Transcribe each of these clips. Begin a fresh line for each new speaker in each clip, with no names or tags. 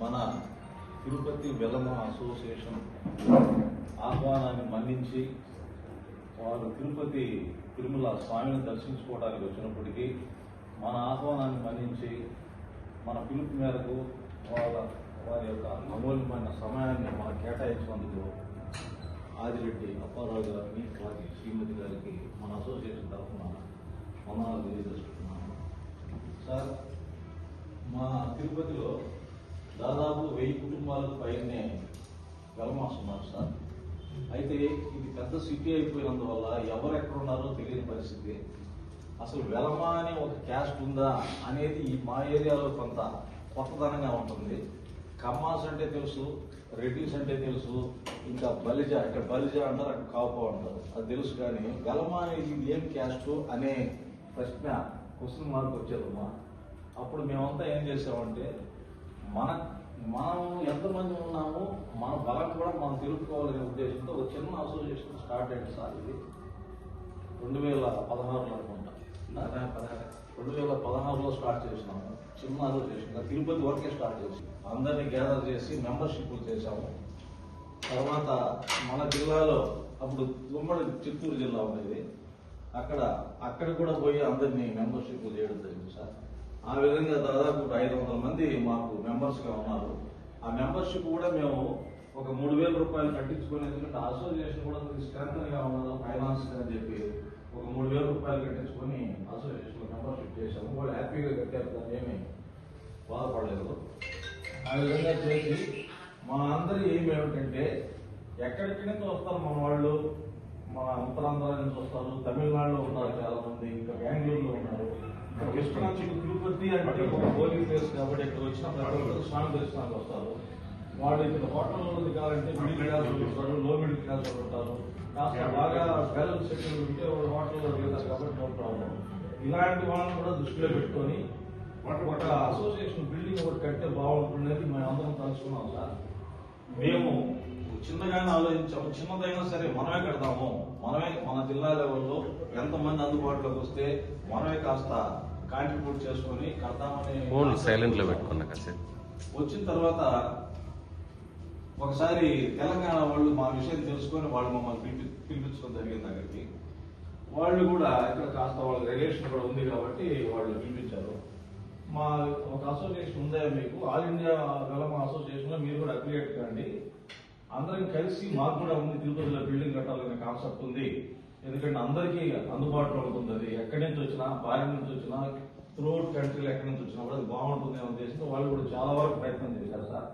మన తిరుపతి వెలమ అసోసియేషన్ ఆహ్వానాన్ని మన్నించి వారు తిరుపతి తిరుమల స్వామిని దర్శించుకోవడానికి వచ్చినప్పటికీ మన ఆహ్వానాన్ని మన్నించి మన పిలుపు మేరకు వాళ్ళ వారి యొక్క అమూల్యమైన సమయాన్ని మనం కేటాయించినందుకు ఆదిరెడ్డి అప్పారావు గారిని వారి శ్రీమతి గారికి మన అసోసియేషన్ తరఫున వందనాలు తెలియజేస్తున్నాను. సార్ మా తిరుపతిలో దాదాపు వెయ్యి కుటుంబాలకు పైనే వెలమాస్తున్నారు సార్. అయితే ఇది పెద్ద సిటీ అయిపోయినందువల్ల ఎవరు ఎక్కడ ఉన్నారో తెలియని పరిస్థితి. అసలు వెలమ అనే ఒక క్యాస్ట్ ఉందా అనేది ఈ మా ఏరియాలో కొంత కొత్తదనంగా ఉంటుంది. కమ్మాస్ అంటే తెలుసు రెడ్డిస్ అంటే తెలుసు ఇంకా బలిజ ఇక్కడ బలిజ అంటారు అక్కడ కాపు అంటారు. అది తెలుసు కానీ వెలమ అనేది ఏం క్యాస్ట్ అనే ప్రశ్న క్వశ్చన్ మార్క్ వచ్చేదమ్మా. అప్పుడు మేమంతా ఏం చేసామంటే మన మనం ఎంతమంది ఉన్నామో మన బలం కూడా మనం తెలుపుకోవాలనే ఉద్దేశంతో ఒక చిన్న అసోసియేషన్ స్టార్ట్ అయింది సార్ ఇది. రెండు వేల పదహారులో అనుకుంటా. రెండు వేల పదహారులో స్టార్ట్ చేసినాము. చిన్న అసోసియేషన్ తిరుపతి వరకే స్టార్ట్ చేసి అందరినీ గ్యాదర్ చేసి మెంబర్షిప్లు చేశాము. తర్వాత మన జిల్లాలో అప్పుడు ఉమ్మడి చిత్తూరు జిల్లా ఉండేది. అక్కడ అక్కడ కూడా పోయి అందరినీ మెంబర్షిప్ చేయడం జరిగింది సార్. ఆ విధంగా దాదాపు ఐదు వందల మంది మాకు మెంబర్స్గా ఉన్నారు. ఆ మెంబర్షిప్ కూడా మేము ఒక మూడు వేల రూపాయలు కట్టించుకొని ఎందుకంటే అసోసియేషన్ కూడా స్ట్రెంగ్గా ఉన్నది ఫైనాన్స్ అని చెప్పి ఒక మూడు వేల రూపాయలు కట్టించుకొని అసోసియేషన్ మెంబర్షిప్ చేశాము. వాళ్ళు హ్యాపీగా కట్టారు దాన్ని ఏమి బాధపడలేదు. ఆ విధంగా చేసి మా అందరి ఏం ఏమిటంటే ఎక్కడెక్కడికి వస్తారు మన వాళ్ళు. మన ఉత్తరాంధ్ర నుంచి వస్తారు. తమిళనాడులో ఉన్నారు చాలా మంది ఇంకా బెంగళూరులో ఉన్నారు. వెస్ట్ నుంచి తిరుపతి అంటే ఒక హోలీ ప్లేస్ కాబట్టి ఇక్కడ వచ్చిన ప్రతి ఒక్కరు స్వామి దర్శనానికి వస్తారు. వాళ్ళు ఇక్కడ హోటల్లో దిగాలంటే మిడిల్ క్లాస్ ఉంటారు లో మిడిల్ క్లాస్ ఉంటారు. కాస్త బాగా వెల్ సెటిల్ ఉంటే వాళ్ళు హోటల్లో దిగుతారు కాబట్టి నో ప్రాబ్లం ఇలాంటి వాళ్ళని కూడా దృష్టిలో పెట్టుకొని ఒక అసోసియేషన్ బిల్డింగ్ ఒకటి కడితే బాగుంటుందని మేము అందరం తలుచుకున్నాం సార్. మేము చిన్నగానే ఆలోచించాము. చిన్నదైనా సరే మనమే కడతాము. మనమే మన జిల్లా లెవెల్లో ఎంతమంది అందుబాటులోకి వస్తే మనమే కాస్త కాంట్రిబ్యూట్ చేసుకొని కడతామని
ఫోన్ సైలెంట్లో పెట్టుకున్నా కాసేపు.
వచ్చిన తర్వాత ఒకసారి తెలంగాణ వాళ్ళు మా విషయం తెలుసుకొని వాళ్ళు మమ్మల్ని పిలిపి పిలిపించడం జరిగింది అక్కడికి వాళ్ళు కూడా ఇక్కడ కాస్త వాళ్ళ రిలేషన్ కూడా ఉంది కాబట్టి వాళ్ళు పిలిపించారు. మా ఒక అసోసియేషన్ ఉందా మీకు? ఆల్ ఇండియా వెలమ అసోసియేషన్లో మీరు కూడా అఫిలియేట్ కండి అందరం కలిసి మాకు కూడా ఉంది తిరుపతిలో బిల్డింగ్ కట్టాలనే కాన్సెప్ట్ ఉంది. ఎందుకంటే అందరికీ అందుబాటులో ఉంటుంది అది. ఎక్కడి నుంచి వచ్చినా ఫారిన్ నుంచి వచ్చినా త్రూఅవుట్ కంట్రీలో ఎక్కడి నుంచి వచ్చినా కూడా అది బాగుంటుంది అనే ఉద్దేశంతో వాళ్ళు కూడా చాలా వరకు ప్రయత్నం చేశారు సార్.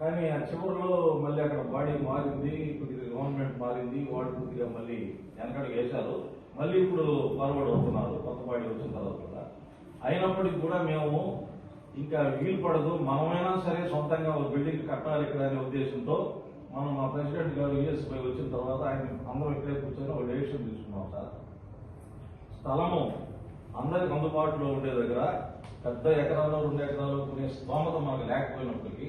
కానీ ఆ చివరిలో మళ్ళీ అక్కడ బాడీ మారింది కొద్దిగా గవర్నమెంట్ మారింది వాళ్ళు కొద్దిగా మళ్ళీ వెనకడికి వేశారు. మళ్ళీ ఇప్పుడు ఫార్వర్డ్ అవుతున్నారు కొత్త బాడీ వచ్చిన తర్వాత కూడా. అయినప్పటికీ కూడా మేము ఇంకా వీలు పడదు. మనమైనా సరే సొంతంగా ఒక బిల్డింగ్ కట్టాలి ఇక్కడ అనే ఉద్దేశంతో మనం మా ప్రెసిడెంట్ గారు యుఎస్ పై వచ్చిన తర్వాత ఆయన అందరం ఇక్కడే కూర్చొని ఒక డెసిషన్ తీసుకున్నాం సార్. స్థలము అందరికి అందుబాటులో ఉండే దగ్గర పెద్ద ఎకరాలు రెండు ఎకరాలు కొనే స్తోమత మనకు లేకపోయినప్పటికీ